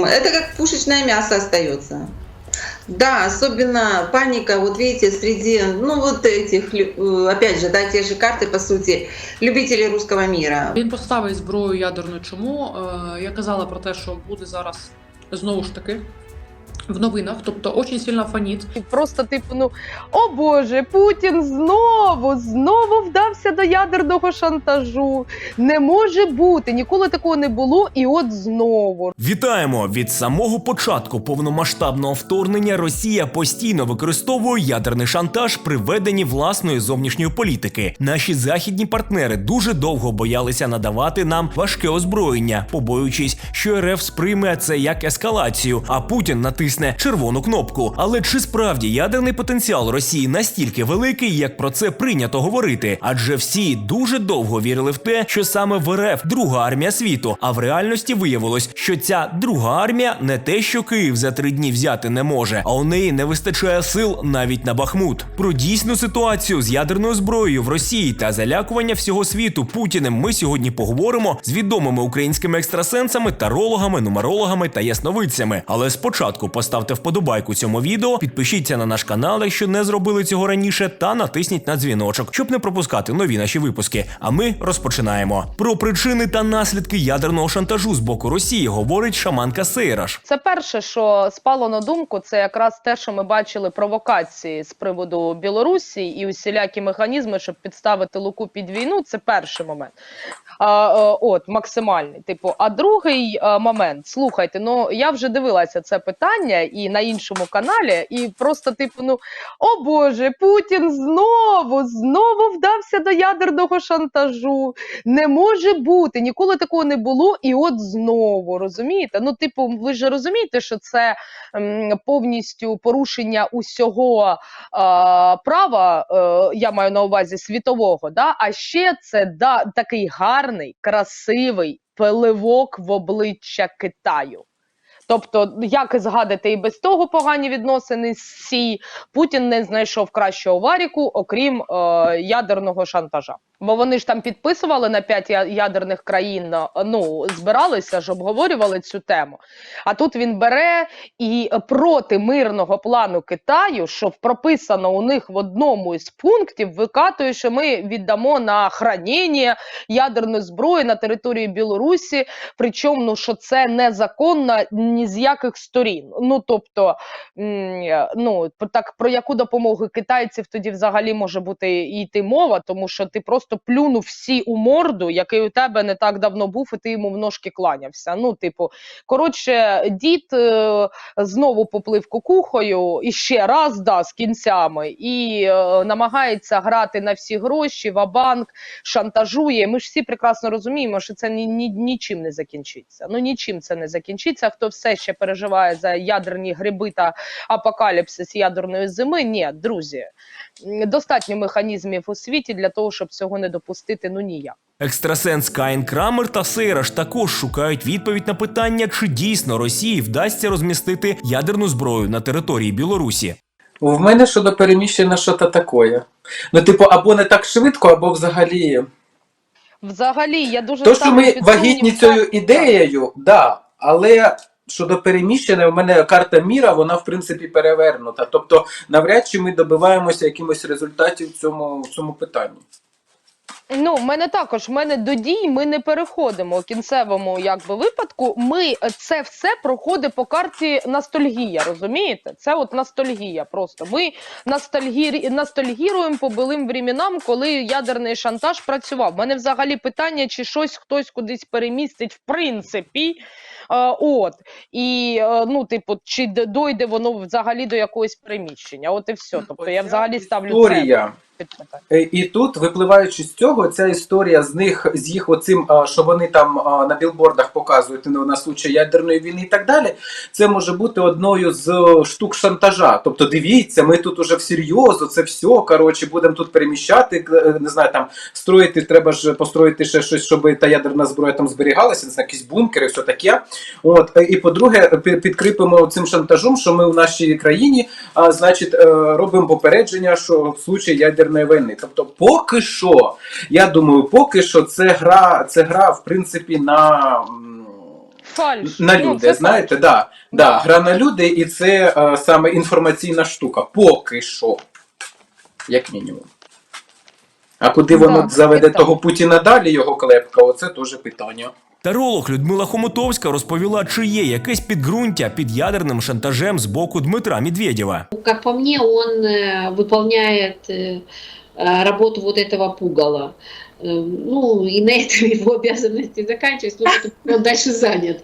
м, это как пушечное мясо остается. Да, особенно паника, вот видите, среди, ну вот этих, лю- э, опять же, да, те же карты, по сути, любителей русского мира. Він поставить зброю ядерну. Чому? Е, я казала про те, що буде зараз знову ж таки в новинах, тобто очень сильно фаніт. І Просто типу, ну о Боже, Путін знову знову вдався до ядерного шантажу. Не може бути, ніколи такого не було, і от знову. Вітаємо! Від самого початку повномасштабного вторгнення Росія постійно використовує ядерний шантаж при веденні власної зовнішньої політики. Наші західні партнери дуже довго боялися надавати нам важке озброєння, побоюючись, що РФ сприйме це як ескалацію, а Путін натисне червону кнопку. Але чи справді ядерний потенціал Росії настільки великий, як про це прийнято говорити? Адже всі дуже довго вірили в те, що саме в РФ друга армія світу, а в реальності виявилось, що ця друга армія не те, що Київ за три дні взяти не може, а у неї не вистачає сил навіть на Бахмут. Про дійсну ситуацію з ядерною зброєю в Росії та залякування всього світу Путіним ми сьогодні поговоримо з відомими українськими екстрасенсами, тарологами, нумерологами та ясновидцями. Але спочатку поставте вподобайку цьому відео, підпишіться на наш канал, якщо не зробили цього раніше, та натисніть на дзвіночок, щоб не пропускати нові наші випуски. А ми розпочинаємо. Про причини та наслідки ядерного шантажу з боку Росії говорить шаманка Сейраш. Це перше, що спало на думку, це якраз те, що ми бачили провокації з приводу Білорусі і усілякі механізми, щоб підставити Луку під війну. Це перший момент. А, е, от максимальний. Типу, а другий е, момент, слухайте, ну я вже дивилася це питання і на іншому каналі, і просто, типу, ну о Боже, Путін знову знову вдався до ядерного шантажу. Не може бути, ніколи такого не було, і от знову розумієте? Ну, типу, ви ж розумієте, що це м, повністю порушення усього е, права, е, я маю на увазі світового, да? а ще це да, такий гарний, красивий пеливок в обличчя Китаю. Тобто, як згадати і без того погані відносини з Сі, Путін не знайшов кращого варіку, окрім е, ядерного шантажа. Бо вони ж там підписували на п'ять ядерних країн, е, ну збиралися ж обговорювали цю тему. А тут він бере і проти мирного плану Китаю, що прописано у них в одному із пунктів, викатує, що ми віддамо на хранення ядерної зброї на території Білорусі. Причому ну, що це незаконно ні з яких сторін. Ну тобто, ну так про яку допомогу китайців тоді взагалі може бути йти мова, тому що ти просто плюнув всі у морду, який у тебе не так давно був, і ти йому в ножки кланявся. Ну, типу, коротше, дід е, знову поплив кукухою і ще раз да з кінцями, і е, намагається грати на всі гроші, ва-банк, шантажує. Ми ж всі прекрасно розуміємо, що це ні, ні, нічим не закінчиться. Ну нічим це не закінчиться. Хто все ще переживає за ядерні гриби та апокаліпсис ядерної зими? Ні, друзі, достатньо механізмів у світі для того, щоб цього не допустити. Ну ніяк. Екстрасенс Каїн Крамер та Сейраш також шукають відповідь на питання, чи дійсно Росії вдасться розмістити ядерну зброю на території Білорусі. В мене щодо переміщення що то таке. Ну, типу, або не так швидко, або взагалі. Взагалі, я дуже То, що ми вагітні цією ідеєю, да, але щодо переміщення, в мене карта міра, вона в принципі перевернута. Тобто, навряд чи ми добиваємося якихось результатів в цьому, в цьому питанні. Ну, в мене також, в мене до дій ми не переходимо у кінцевому якби, випадку. Ми е, це все проходить по карті ностальгія, розумієте? Це от ностальгія просто. Ми ностальгі... ностальгіруємо по билим временам, коли ядерний шантаж працював. У мене взагалі питання, чи щось хтось кудись перемістить, в принципі. Е, от. І, е, ну, типу, чи дойде воно взагалі до якогось приміщення. От і все. Тобто я взагалі ставлю історія. це І тут, випливаючи з цього, ця історія з них, з їх оцим, що вони там на білбордах показують на случай ядерної війни і так далі, це може бути одною з е, штук шантажа. Тобто, дивіться, ми тут уже всерйоз, це все, коротше, будемо тут переміщати, е, не знаю, там строїти, треба ж построїти ще щось, щоб та ядерна зброя там зберігалася, не знаю, якісь бункери, все таке. От, е, і по-друге, підкріпимо цим шантажом, що ми в нашій країні, а, значить, е, робимо попередження, що в случаї ядерної війни. Тобто, поки що, я думаю, поки що це гра, це гра, в принципі, на. Фальш. на Ну, люди. це знаєте, фальш. да, да, Да. гра на люди, і це е, саме інформаційна штука. Поки що. Як мінімум. А куди Да, воно заведе того Путіна далі, його клепка, оце теж питання. Таролог Людмила Хомутовська розповіла, чи є якесь підґрунтя під ядерним шантажем з боку Дмитра Медведєва. Как по мне, он э, выполняет э, э, работу вот этого пугала. Э, Ну, и на этом его обязанности заканчиваются, потому что он дальше занят.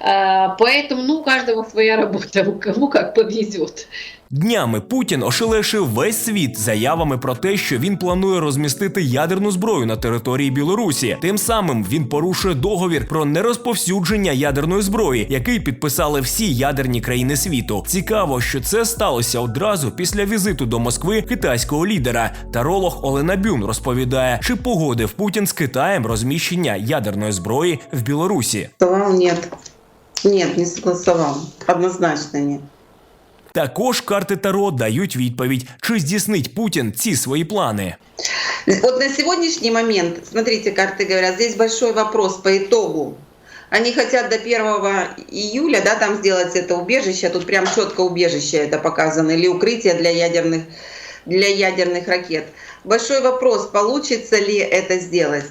А, Поэтому, ну, у каждого своя работа, у кому как повезет. Днями Путін ошелешив весь світ заявами про те, що він планує розмістити ядерну зброю на території Білорусі. Тим самим він порушує договір про нерозповсюдження ядерної зброї, який підписали всі ядерні країни світу. Цікаво, що це сталося одразу після візиту до Москви китайського лідера. Таролог Олена Бюн розповідає, чи погодив Путін з Китаєм розміщення ядерної зброї в Білорусі. Нет. Нет, не согласовал. Однозначно нет. Також карти Таро дають відповідь, чи здійснить Путін ці свої плани. Вот на сегодняшний момент, смотрите, карты говорят, здесь большой вопрос по итогу. Они хотят до 1 июля, да, там сделать это убежище, тут прям четко убежище это показано, или укрытие для ядерных, для ядерных ракет. Большой вопрос, получится ли это сделать.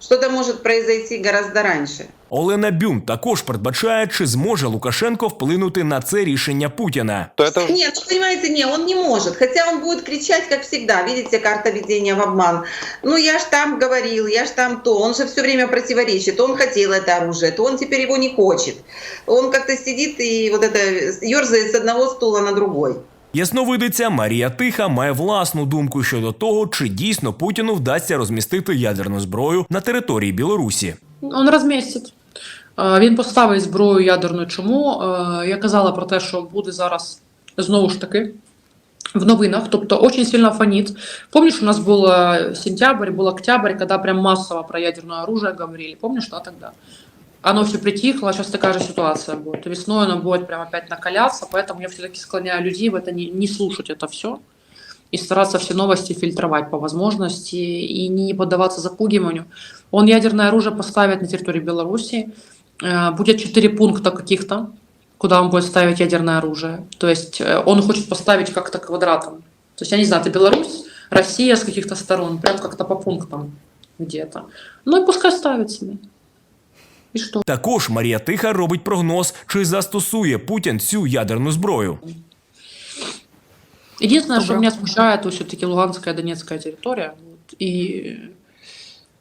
Что-то может произойти гораздо раньше. Олена Бюн також передбачає, чи зможе Лукашенко вплинути на це рішення Путіна. то это Нет, ну, понимаете, не, он не может. Хотя он будет кричать, как всегда. Видите, карта ведения в обман. Ну, я ж там говорил, я ж там то. Он же все время противоречит. Он хотел это оружие, то он теперь его не хочет. Он как-то сидит и вот это ерзает с одного стула на другой. Ясновидиця Марія Тиха має власну думку щодо того, чи дійсно Путіну вдасться розмістити ядерну зброю на території Білорусі. Он розмістить. Е, Він поставить зброю ядерну. Чому? Е, Я казала про те, що буде зараз знову ж таки в новинах, тобто очень сильно фонит. Помнишь, у нас был э, сентябрь, был октябрь, когда прям массово про ядерное оружие говорили. Помнишь, да, тогда? Оно все притихло, сейчас такая же ситуация будет. Весной оно будет прям опять накаляться, поэтому я все-таки склоняю людей в это не, не слушать это все и стараться все новости фильтровать по возможности и не поддаваться запугиванию. Он ядерное оружие поставит на территории Беларуси. Э, Будет четыре пункта каких-то, куда он будет ставить ядерное оружие. То есть э, он хочет поставить как-то квадратом. То есть, я не знаю, это Беларусь, Россия с каких-то сторон, прям как-то по пунктам где-то. Ну и пускай ставит себе. И что? Також Марія Тиха робить прогноз, чи застосує Путін цю ядерну зброю. Единственное, что Добро. меня смущает, то все-таки Луганская, Донецкая территория. Вот, и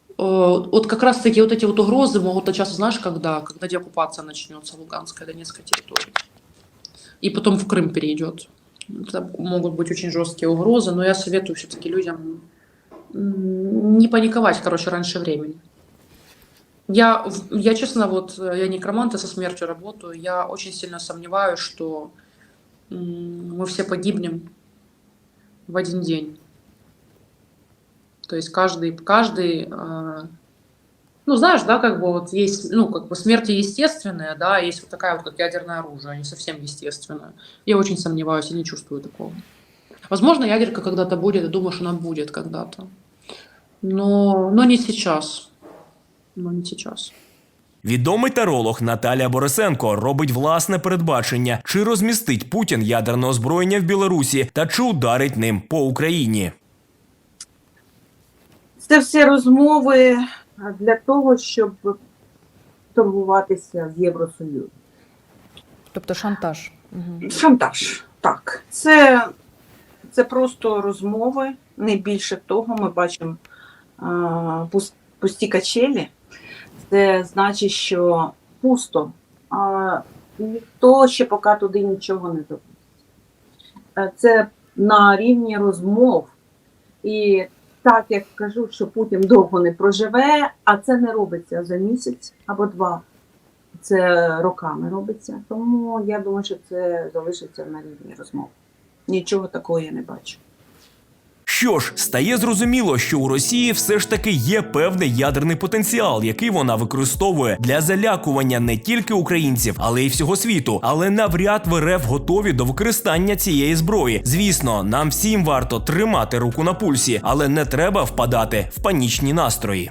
э, вот как раз-таки вот эти вот угрозы могут начаться, знаешь, когда? Когда деоккупация начнется Луганская, Донецкая территория. И потом в Крым перейдет. Это могут быть очень жесткие угрозы, но я советую все-таки людям не паниковать, короче, раньше времени. Я, я честно, вот я некромант, я со смертью работаю, я очень сильно сомневаюсь, что мы все погибнем в один день. То есть каждый, каждый, э, ну знаешь, да, как бы вот есть, ну как бы смерти естественная, да, есть вот такая вот как ядерное оружие, не совсем естественная. Я очень сомневаюсь, я не чувствую такого. Возможно, ядерка когда-то будет, думаю, что она будет когда-то. Но, но не сейчас. Но не сейчас. Відомий таролог Наталія Борисенко робить власне передбачення, чи розмістить Путін ядерне озброєння в Білорусі та чи ударить ним по Україні. Це все розмови для того, щоб торгуватися з Євросоюзом. Тобто шантаж. Угу. Шантаж. Так, це, це просто розмови, не більше того. Ми бачимо а, пусті качелі. Це значить, що пусто. А, ніхто ще поки туди нічого не зробив. Е, Це на рівні розмов. І так як кажуть, що Путін довго не проживе, а це не робиться за місяць або два. Це роками робиться. Тому я думаю, що це залишиться на рівні розмов. Нічого такого я не бачу. Що ж, стає зрозуміло, що у Росії все ж таки є певний ядерний потенціал, який вона використовує для залякування не тільки українців, але й всього світу. Але навряд в РФ готові до використання цієї зброї. Звісно, нам всім варто тримати руку на пульсі, але не треба впадати в панічні настрої.